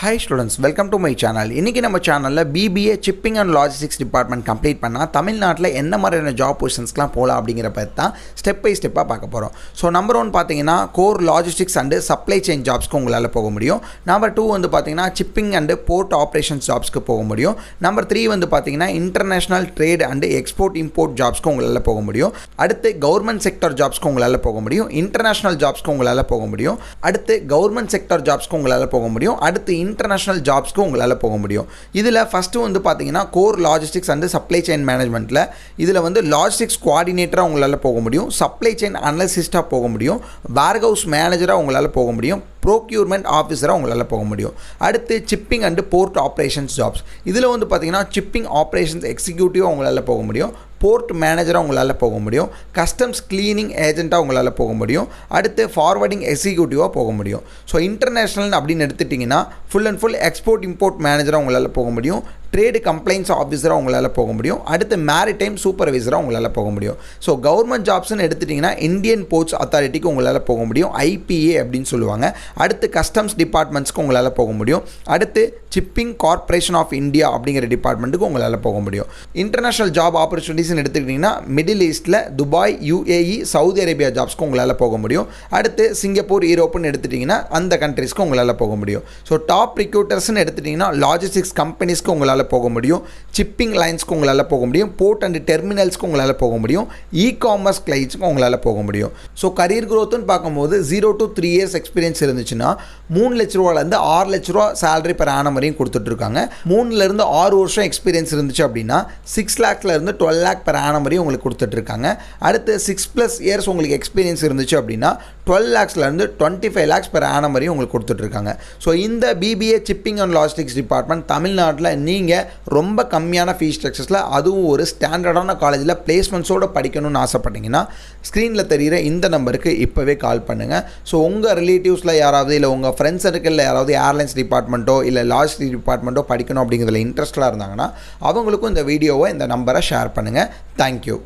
Hi students welcome to my channel இன்றைக்கி நம்ம சேனலில் BBA shipping and logistics department complete பண்ணால் தமிழ்நாட்டில் என்ன மாதிரியான ஜாப் பொசிஷன்ஸ்லாம் போகலாம் அப்படிங்கிற பற்றி தான் ஸ்டெப் பை ஸ்டெப்பாக பார்க்க போகிறோம் ஸோ நம்பர் ஒன் பார்த்தீங்கன்னா core logistics and supply chain ஜாப்ஸ்க்கு உங்களால் போக முடியும். நம்பர் டூ வந்து பார்த்தீங்கன்னா சிப்பிங் அண்டு போர்ட் ஆப்ரேஷன்ஸ் ஜாப்ஸ்க்கு போக முடியும். நம்பர் த்ரீ வந்து பார்த்தீங்கன்னா international trade and export import ஜாப்ஸ்க்கு உங்களால் போக முடியும். அடுத்து கவர்மெண்ட் செக்டர் ஜாப்ஸ்க்கு உங்களால் போக முடியும். இன்டர்நேஷனல் ஜாப்ஸ்க்கு உங்களால் போக முடியும். அடுத்து கவர்மெண்ட் செக்டர் ஜாப்ஸ்க்கு உங்களால் போக முடியும். அடுத்து இன்டர்நேஷ்னல் ஜாப்ஸ்க்கு உங்களால் போக முடியும். இதில் ஃபஸ்ட்டு வந்து பார்த்தீங்கன்னா core logistics and supply chain மேனேஜ்மெண்ட்டில் இதில் வந்து லாஜிஸ்டிக்ஸ் கோஆர்டினேட்டராக உங்களால் போக முடியும். சப்ளை செயின் அனலிசிஸ்ட்டாக போக முடியும். வேர்ஹவுஸ் மேனேஜராக உங்களால் போக முடியும். ப்ரோக்யூர்மெண்ட் ஆஃபீஸராக உங்களால் போக முடியும். அடுத்து shipping and port operations jobs இதில் வந்து பார்த்தீங்கன்னா சிப்பிங் ஆப்ரேஷன்ஸ் எக்ஸிக்யூட்டிவாக உங்களால் போக முடியும். போர்ட் மேனேஜராக உங்களால் போக முடியும். கஸ்டம்ஸ் க்ளீனிங் ஏஜெண்ட்டாக உங்களால் போக முடியும். அடுத்து ஃபார்வர்டிங் எக்ஸிக்யூட்டிவாக போக முடியும். ஸோ இன்டர்நேஷ்னல் அப்படின்னு எடுத்துட்டிங்கன்னா full and full export import மேனேஜராக உங்களால் போக முடியும். ட்ரேடு கம்ப்ளைண்ட்ஸ் ஆஃபீஸராக உங்களால் போக முடியும். அடுத்து மேரிடைம் சூப்பர்வைசராக உங்களால் போக முடியும். ஸோ கவர்மெண்ட் ஜாப்ஸ்னு எடுத்துட்டிங்கன்னா இந்தியன் போர்ட்ஸ் அத்தாரிட்டிக்கு உங்களால் போக முடியும். ஐபிஏ அப்படின்னு சொல்லுவாங்க. அடுத்து கஸ்டம்ஸ் டிபார்ட்மெண்ட்ஸ்க்கு உங்களால் போக முடியும். அடுத்து சிப்பிங் கார்ப்பரேஷன் ஆஃப் இந்தியா அப்படிங்கிற டிபார்ட்மெண்ட்டுக்கு உங்களால் போக முடியும். இன்டர்நேஷனல் ஜாப் ஆப்பர்ச்சுனிட்டிஸ்னு எடுத்துக்கிட்டிங்கன்னா மிடில் ஈஸ்ட்டில் துபாய் யூஏஇ சவுதி அரேபியா ஜாப்ஸ்க்கு உங்களால் போக முடியும். அடுத்து சிங்கப்பூர் யூரோப்புன்னு எடுத்துட்டிங்கன்னா அந்த கண்ட்ரிஸ்க்கு உங்களால் போக முடியும். ஸோ டாப் ரிக்ரூட்டர்ஸ்னு எடுத்துட்டிங்கன்னா லாஜிஸ்டிக்ஸ் கம்பெனிஸ்க்கு உங்களால் போக முடியும். சிப்பிங் லைன்ஸ்க்கு உங்களால் போக முடியும். போர்ட் அண்ட் டெர்மினல்ஸ்க்கு உங்களால் போக முடியும். இ காமர்ஸ் கிளைண்ட்ஸ்க்கு உங்களால் போக முடியும். ஸோ கரியர் க்ரோத்துன்னு பார்க்கும்போது zero to three years experience இருந்துச்சுன்னா மூணு லட்ச ரூபாலேருந்து ஆறு லட்ச ரூபா சேலரி பெற ஆனம் வரையும் கொடுத்துட்ருக்காங்க. மூணுலேருந்து ஆறு வருஷம் எக்ஸ்பீரியன்ஸ் இருந்துச்சு அப்படின்னா சிக்ஸ் லேக்ஸ்லேருந்து டுவெல் லேக் பெற ஆனம் வரையும் உங்களுக்கு கொடுத்துட்ருக்காங்க. அடுத்து சிக்ஸ் ப்ளஸ் இயர்ஸ் உங்களுக்கு எக்ஸ்பீரியன்ஸ் இருந்துச்சு அப்படின்னா டுவெல் லேக்ஸ்லேருந்து டுவெண்ட்டி ஃபைவ் லேக்ஸ் பெற ஆனம் வரையும் உங்களுக்கு கொடுத்துட்ருக்காங்க. ஸோ இந்த BBA shipping and logistics department தமிழ்நாட்டில் நீங்கள் நீங்கள் ரொம்ப கம்மியான ஃபீஸ் ஸ்ட்ரக்சர்ஸில் அதுவும் ஒரு ஸ்டாண்டர்டான காலேஜில் பிளேஸ்மெண்ட்ஸோடு படிக்கணும்னு ஆசைப்பட்டீங்கன்னா ஸ்க்ரீனில் தெரிகிற இந்த நம்பருக்கு இப்போவே கால் பண்ணுங்கள் ஸோ உங்கள் ரிலேட்டிவ்ஸில் யாராவது இல்லை உங்கள் ஃப்ரெண்ட்ஸ் சர்க்கிளில் யாராவது ஏர்லைன்ஸ் டிபார்ட்மெண்ட்டோ இல்லை லாஜிஸ்டிக் டிபார்ட்மெண்ட்டோ படிக்கணும் அப்படிங்கிறதுல இன்ட்ரெஸ்ட்லாம் இருந்தாங்கன்னா அவங்களுக்கும் இந்த வீடியோவை இந்த நம்பரை ஷேர் பண்ணுங்கள் தேங்க்யூ